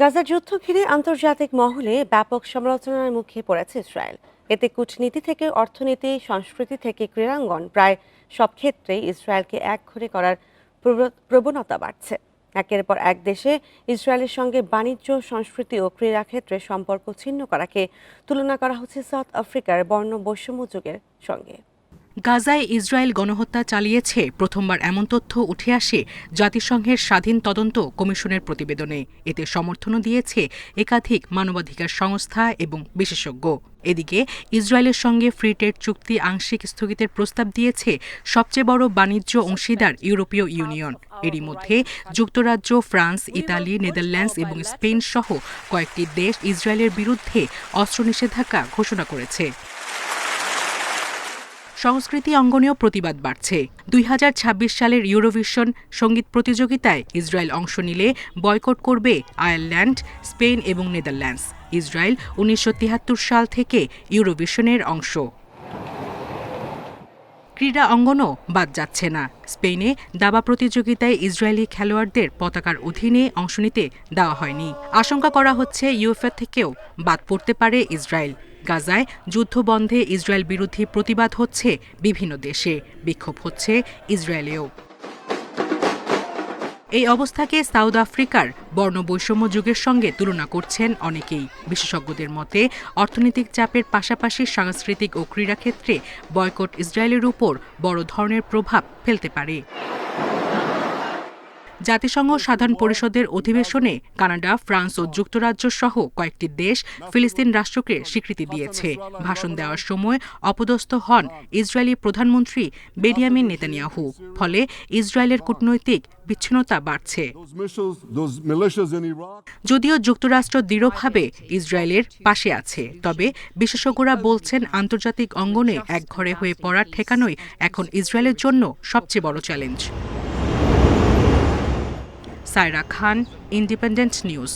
গাজার যুদ্ধ ঘিরে আন্তর্জাতিক মহলে ব্যাপক সমালোচনার মুখে পড়েছে ইসরায়েল। এতে কূটনীতি থেকে অর্থনীতি, সংস্কৃতি থেকে ক্রীড়াঙ্গন প্রায় সব ক্ষেত্রেই ইসরায়েলকে একঘরে করার প্রবণতা বাড়ছে। একের পর এক দেশে ইসরায়েলের সঙ্গে বাণিজ্য, সংস্কৃতি ও ক্রীড়া ক্ষেত্রে সম্পর্ক ছিন্ন করাকে তুলনা করা হচ্ছে সাউথ আফ্রিকার বর্ণ বৈষম্য যুগের সঙ্গে। গাজায় ইসরায়েল গণহত্যা চালিয়েছে। প্রথমবার এমন তথ্য উঠে আসে জাতিসংঘের স্বাধীন তদন্ত কমিশনের প্রতিবেদনে। এতে সমর্থনও দিয়েছে একাধিক মানবাধিকার সংস্থা এবং বিশেষজ্ঞ। এদিকে ইসরায়েলের সঙ্গে ফ্রি ট্রেড চুক্তি আংশিক স্থগিতের প্রস্তাব দিয়েছে সবচেয়ে বড় বাণিজ্য অংশীদার ইউরোপীয় ইউনিয়ন। এরই মধ্যে যুক্তরাজ্য, ফ্রান্স, ইতালি, নেদারল্যান্ডস এবং স্পেন সহ কয়েকটি দেশ ইসরায়েলের বিরুদ্ধে অস্ত্র নিষেধাজ্ঞা ঘোষণা করেছে। সংস্কৃতি অঙ্গনেও প্রতিবাদ বাড়ছে। দুই হাজার ছাব্বিশ সালের ইউরোভিশন সংগীত প্রতিযোগিতায় ইসরায়েল অংশ নিলে বয়কট করবে আয়ারল্যান্ড, স্পেন এবং নেদারল্যান্ডস। ইসরায়েল উনিশশো সাল থেকে ইউরোভিশনের অংশ। ক্রীড়া অঙ্গনও বাদ যাচ্ছে না। স্পেনে দাবা প্রতিযোগিতায় ইসরায়েলি খেলোয়াড়দের পতাকার অধীনে অংশ নিতে দেওয়া হয়নি। আশঙ্কা করা হচ্ছে ইউএফএ থেকেও বাদ পড়তে পারে ইসরায়েল। গাজায় যুদ্ধ বন্ধে ইসরায়েল বিরোধী প্রতিবাদ হচ্ছে বিভিন্ন দেশে। বিক্ষোভ হচ্ছে ইসরায়েলেও। এই অবস্থাকে সাউথ আফ্রিকার বর্ণবৈষম্য যুগের সঙ্গে তুলনা করছেন অনেকেই। বিশেষজ্ঞদের মতে, অর্থনৈতিক চাপের পাশাপাশি সাংস্কৃতিক ও ক্রীড়াক্ষেত্রে বয়কট ইসরায়েলের উপর বড় ধরনের প্রভাব ফেলতে পারে। জাতিসংঘ সাধারণ পরিষদের অধিবেশনে কানাডা, ফ্রান্স ও যুক্তরাজ্য সহ কয়েকটি দেশ ফিলিস্তিন রাষ্ট্রকে স্বীকৃতি দিয়েছে। ভাষণ দেওয়ার সময় অপদস্থ হন ইসরায়েলি প্রধানমন্ত্রী বেনিয়ামিন নেতানিয়াহু। ফলে ইসরায়েলের কূটনৈতিক বিচ্ছিন্নতা বাড়ছে. যদিও যুক্তরাষ্ট্র দৃঢ়ভাবে ইসরায়েলের পাশে আছে, তবে বিশেষজ্ঞরা বলছেন আন্তর্জাতিক অঙ্গনে একঘরে হয়ে পড়ার ঠেকানোই এখন ইসরায়েলের জন্য সবচেয়ে বড় চ্যালেঞ্জ। সায়রা খান ইন্ডিপেন্ডেন্ট নিউজ